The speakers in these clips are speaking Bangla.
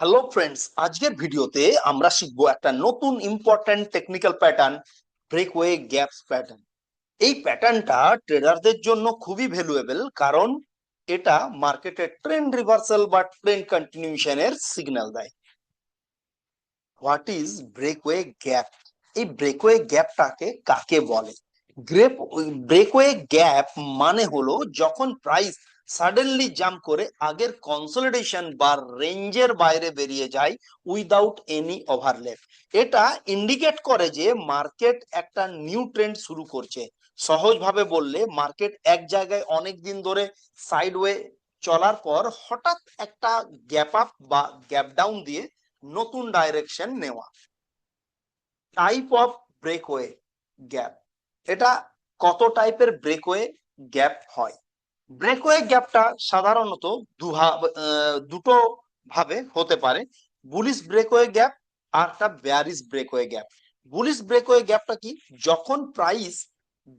হ্যালো ফ্রেন্ডস আজকের ভিডিওতে আমরা শিখব একটা নতুন important technical pattern breakaway gaps pattern এই প্যাটার্নটা ট্রেডারদের জন্য খুবই ভ্যালুয়েবল কারণ এটা মার্কেটে ট্রেন্ড রিভার্সাল বা ট্রেন্ড কন্টিনিউশনের সিগন্যাল দেয়। হোয়াট ইজ ব্রেকওয়ে গ্যাপ এই ব্রেকওয়ে গ্যাপটাকে কাকে বলে? গ্রেপ ব্রেকওয়ে গ্যাপ মানে হলো যখন প্রাইস সাডেনলি জাম্প করে আগের কনসলিডেশন বা রেঞ্জের বাইরে বেরিয়ে যায় উইদাউট এনি ওভারলেপ এটা ইন্ডিকেট করে যে মার্কেট একটা নিউ ট্রেন্ড শুরু করছে। সহজভাবে বললে মার্কেট এক জায়গায় অনেক দিন ধরে সাইডওয়ে চলার পর হঠাৎ একটা গ্যাপ আপ বা গ্যাপ ডাউন দিয়ে নতুন ডাইরেকশন নেওয়া। টাইপ অফ ব্রেকওয়ে গ্যাপ এটা কত টাইপের ব্রেকওয়ে গ্যাপ হয়? ব্রেকওয়ে গ্যাপটা সাধারণত দুটো ভাবে হতে পারে। বুলিশ ব্রেকওয়ে গ্যাপ আর একটা bearish breakaway gap. Bullish breakaway গ্যাপটা কি? যখন প্রাইস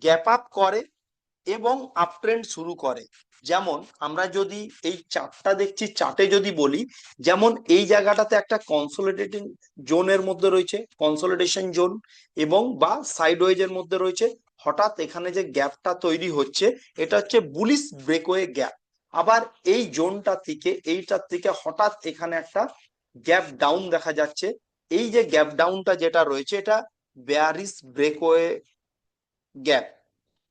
গ্যাপ আপ করে এবং আপ ট্রেন্ড শুরু করে। যেমন আমরা যদি এই চার্টটা দেখছি, চার্টে যদি বলি, যেমন এই জায়গাটাতে একটা কনসোলিডেটিং জোনের মধ্যে রয়েছে কনসোলিডেশন জোন এবং বা সাইডওয়েজ এর মধ্যে রয়েছে হঠাৎ এখানে যে গ্যাপটা তৈরি হচ্ছে, এটা হচ্ছে বুলিশ ব্রেকওয়ে গ্যাপ। আবার এই জোনটা থেকে, এইটার থেকে হঠাৎ এখানে একটা গ্যাপ ডাউন দেখা যাচ্ছে। এই যে গ্যাপ ডাউনটা যেটা রয়েছে, এটা বেয়ারিস ব্রেকওয়ে গ্যাপ।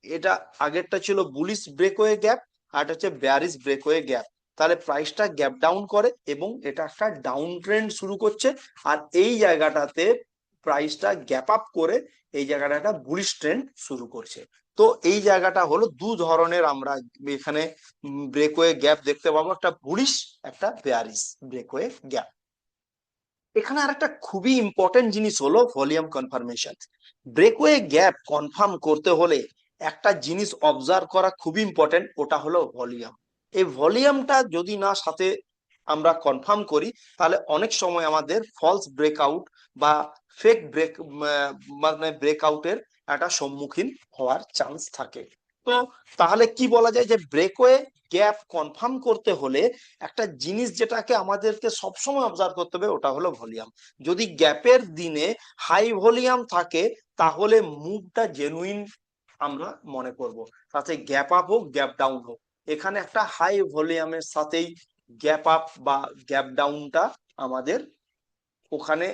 এটা আগেরটা ছিল বুলিশ ব্রেকওয়ে গ্যাপ, আর এটা হচ্ছে বেয়ারিস ব্রেকওয়ে গ্যাপ। তাহলে প্রাইসটা গ্যাপ ডাউন করে এবং এটা একটা ডাউন ট্রেন্ড শুরু করছে। আর এই জায়গাটাতে প্রাইসটা গ্যাপ আপ করে এই জায়গাটা একটা বুলিশ ট্রেন্ড শুরু করছে। তো এই জায়গাটা হলো দু ধরনের আমরা এখানে ব্রেকওয়ে গ্যাপ দেখতে পাবো। একটা বুলিশ একটা বেয়ারিস ব্রেকওয়ে গ্যাপ এখানে আর একটা খুবই ইম্পর্টেন্ট জিনিস হলো volume confirmation breakaway gap confirm করতে হলে একটা জিনিস অবজার্ভ করা খুবই ইম্পর্টেন্ট ওটা হলো ভলিউম এই ভলিউমটা যদি না সাথে আমরা কনফার্ম করি, তাহলে অনেক সময় আমাদের ফলস ব্রেকআউট বা ফেক ব্রেক মানে ব্রেকআউটের একটা সম্মুখীন হওয়ার চান্স থাকে। তো তাহলে কি বলা যায় যে ব্রেকওয়ে গ্যাপ কনফার্ম করতে হলে একটা জিনিস যেটাকে আমাদেরকে সবসময় অবজার্ভ করতে হবে ওটা হলো ভলিউম যদি গ্যাপের দিনে হাই ভলিউম থাকে, তাহলে মুভটা জেনুইন আমরা মনে করব। তাতে গ্যাপ আপ হোক গ্যাপ ডাউন হোক। এখানে একটা হাই ভলিউমের সাথেই গ্যাপ আপ বা গ্যাপ ডাউনটা আমাদের ওখানে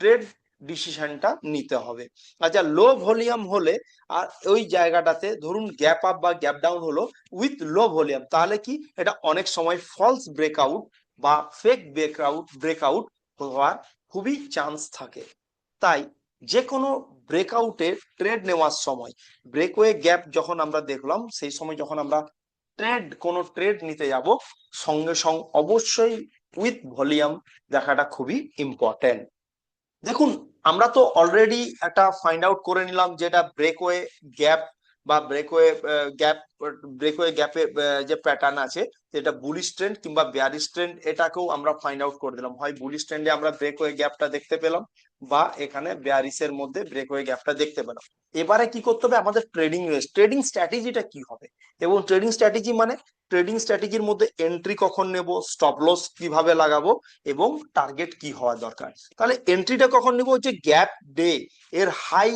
ট্রেড ডিসিশনটা নিতে হবে। আচ্ছা লো ভলিউম হলে আর ওই জায়গাটাতে ধরুন গ্যাপ আপ বা গ্যাপ ডাউন হলো উইথ লো ভলিউম তাহলে কি এটা অনেক সময় ফলস ব্রেকআউট বা ফেক ব্রেকআউট ব্রেকআউট হওয়ার খুবই চান্স থাকে। তাই যে কোনো ব্রেকআউটে ট্রেড নেওয়ার সময় ব্রেকওয়ে গ্যাপ যখন আমরা দেখলাম, সেই সময় যখন আমরা ট্রেড কোনো ট্রেড নিতে যাব, সঙ্গে সঙ্গে অবশ্যই উইথ ভলিউম দেখাটা খুবই ইম্পর্টেন্ট দেখুন আমরা তো অলরেডি একটা ফাইন্ড আউট করে নিলাম যেটা ব্রেকওয়ে গ্যাপ বা ব্রেকওয়ে গ্যাপ ব্রেকওয়ে গ্যাপে যে প্যাটার্ন আছে, যেটা বুলিশ ট্রেন্ড কিংবা বেয়ারিশ ট্রেন্ড এটাকেও আমরা ফাইন্ড আউট করে দিলাম। হয় বুলিশ ট্রেন্ডে আমরা ব্রেকওয়ে গ্যাপটা দেখতে পেলাম বা এখানে ব্যারিসের মধ্যে ব্রেক হয়ে গ্যাপটা দেখতে পেলাম। এবারে কি করতে হবে? আমাদের ট্রেডিং ট্রেডিং স্ট্র্যাটেজিটা কি হবে? এবং ট্রেডিং স্ট্র্যাটেজি মানে ট্রেডিং স্ট্র্যাটেজির মধ্যে এন্ট্রি কখন নেব? স্টপ লস কীভাবে লাগাবো? এবং টার্গেট কি হওয়া দরকার? তাহলে এন্ট্রিটা কখন নেব? যে গ্যাপ ডে এর হাই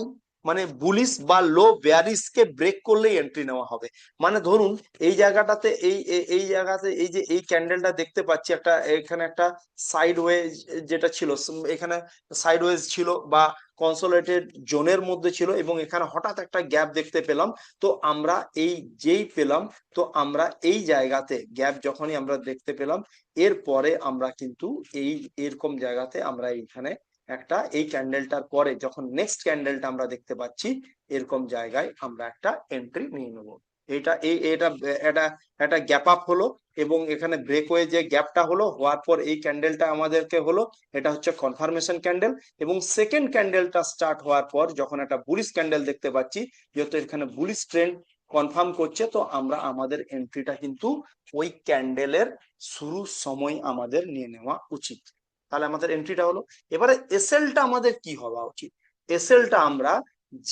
মানে বুলিশ বা লো বেয়ারিশ কে ব্রেক করলেই এন্ট্রি নেওয়া হবে। মানে ধরুন, এই জায়গাটাতে, এই, এই- এই জায়গাতে, এই যে, এই ক্যান্ডেলটা দেখতে পাচ্ছি একটা, এখানে একটা সাইড ওয়েজ যেটা ছিল, এখানে সাইড ওয়েজ ছিল বা কনসোলেটেড জোনের মধ্যে ছিল এবং এখানে হঠাৎ একটা গ্যাপ দেখতে পেলাম। তো আমরা এই যেই পেলাম, তো আমরা এই জায়গাতে গ্যাপ যখনই আমরা দেখতে পেলাম, এরপরে আমরা কিন্তু এই, এরকম জায়গাতে আমরা এইখানে একটা, এই ক্যান্ডেলটার পরে যখন নেক্সট ক্যান্ডেলটা আমরা দেখতে পাচ্ছি, এরকম জায়গায় আমরা একটা এন্ট্রি নিয়ে নেব। এটা এই এটা এটা, একটা গ্যাপ আপ হলো এবং এখানে ব্রেক হয়ে যে গ্যাপটা হলো, হওয়ার পর এই ক্যান্ডেলটা আমাদেরকে হলো, এটা হচ্ছে কনফার্মেশন ক্যান্ডেল এবং সেকেন্ড ক্যান্ডেলটা স্টার্ট হওয়ার পর যখন একটা বুলিশ ক্যান্ডেল দেখতে পাচ্ছি, যেহেতু এখানে বুলিশ ট্রেন্ড কনফার্ম করছে, তো আমরা আমাদের এন্ট্রিটা কিন্তু ওই ক্যান্ডেলের শুরু সময় আমাদের নিয়ে নেওয়া উচিত। তাহলে আমাদের এন্ট্রিটা হলো। এবারে এসএলটা আমাদের কি হওয়া উচিত? এসএলটা আমরা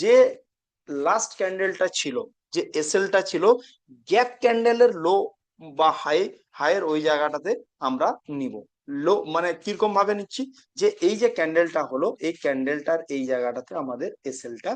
যে লাস্ট ক্যান্ডেলটা ছিল, যে এসএলটা ছিল গ্যাপ ক্যান্ডেলের লো বা হাই হাইয়ের ওই জায়গাটাতে আমরা নিব। লো মানে কীরকম ভাবে নিচ্ছি? যে এই যে ক্যান্ডেলটা হলো, এই ক্যান্ডেলটার এই জায়গাটাতে আমাদের এসএলটা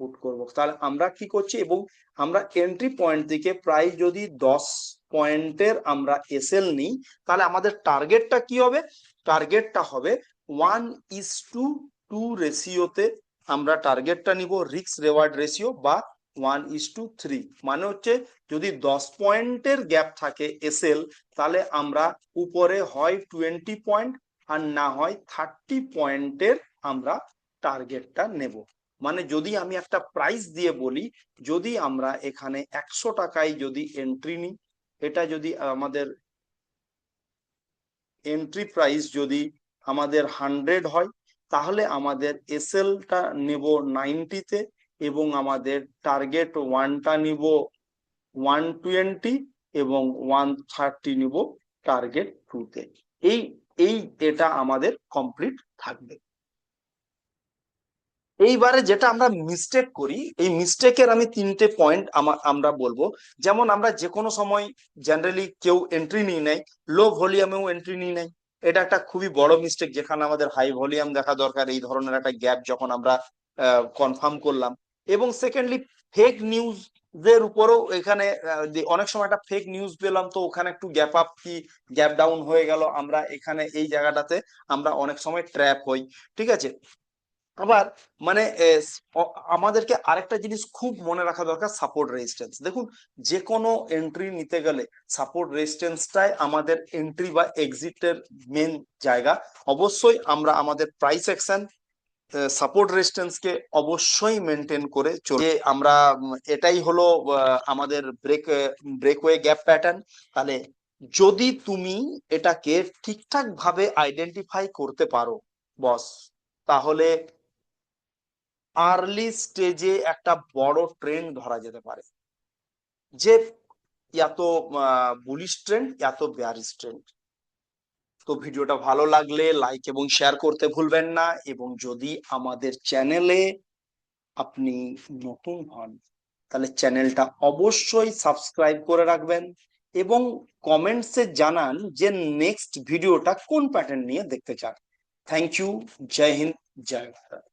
পুট করব। তাহলে আমরা কি করছি? এবং আমরা এন্ট্রি পয়েন্ট থেকে প্রায় যদি দশ পয়েন্টের আমরা এসএল নিই, তাহলে আমাদের টার্গেটটা কি হবে? টার্গেটটা হবে ওয়ান ইস টু টু রেশিওতে আমরা টার্গেটটা নিব রিক্স রেওয়ার্ড রেশিও বা ওয়ান ইস টু থ্রি মানে হচ্ছে যদি দশ পয়েন্টের গ্যাপ থাকে এসএল তাহলে আমরা উপরে হয় টোয়েন্টি পয়েন্ট আর না হয় থার্টি পয়েন্টের আমরা টার্গেটটা নেব। মানে যদি আমি একটা প্রাইস দিয়ে বলি, যদি আমরা এখানে একশো টাকায় যদি এন্ট্রি নিই এটা যদি আমাদের এন্ট্রি প্রাইস যদি আমাদের হান্ড্রেড হয়, তাহলে আমাদের এসএলটা নেব নাইনটিতে এবং আমাদের টার্গেট ওয়ানটা নিব ওয়ান টোয়েন্টি এবং ওয়ান থার্টি নিব টার্গেট টুতে এই এই এটা আমাদের কমপ্লিট থাকবে। এইবারে যেটা আমরা মিস্টেক করি, এই মিস্টেকের আমি তিনটে পয়েন্ট আমরা বলব। যেমন আমরা যে কোনো সময় জেনারেলি কেউ এন্ট্রি নিয়ে নেয় লো ভলিউমেও এন্ট্রি নিয়ে নেয় এটা একটা খুবই বড় মিস্টেক যেখানে আমাদের হাই ভলিউম দেখা দরকার, এই ধরনের একটা গ্যাপ যখন আমরা কনফার্ম করলাম। এবং সেকেন্ডলি ফেক নিউজ দের উপরেও এখানে অনেক সময় একটা ফেক নিউজ পেলাম তো ওখানে একটু গ্যাপ আপ কি গ্যাপ ডাউন হয়ে গেল। আমরা এখানে এই জায়গাটাতে আমরা অনেক সময় ট্র্যাপ হই। ঠিক আছে? আবার মানে আমাদেরকে আরেকটা জিনিস খুব মনে রাখা দরকার সাপোর্ট রেজিস্ট্যান্স দেখুন যে কোনো এন্ট্রি নিতে গেলে সাপোর্ট রেজিস্ট্যান্সটাই আমাদের এন্ট্রি বা এক্সিটের মেন জায়গা। অবশ্যই আমরা আমাদের প্রাইস অ্যাকশন সাপোর্ট রেজিস্ট্যান্সকে অবশ্যই মেনটেন করে চলে। আমরা এটাই হলো আমাদের ব্রেক ব্রেকওয়ে গ্যাপ প্যাটার্ন তাহলে যদি তুমি এটাকে ঠিকঠাক ভাবে আইডেন্টিফাই করতে পারো বস তাহলে আর্লি স্টেজে একটা বড় ট্রেন্ড ধরা যেতে পারে। যে এত বুলিশ ট্রেন্ড এত বেয়ারিশ ট্রেন্ড তো ভিডিওটা ভালো লাগলে লাইক এবং শেয়ার করতে ভুলবেন না এবং যদি আমাদের চ্যানেলে আপনি নতুন হন, তাহলে চ্যানেলটা অবশ্যই সাবস্ক্রাইব করে রাখবেন এবং কমেন্টসে জানান যে নেক্সট ভিডিওটা কোন প্যাটার্ন নিয়ে দেখতে চান। থ্যাংক ইউ জয় হিন্দ জয় ভারত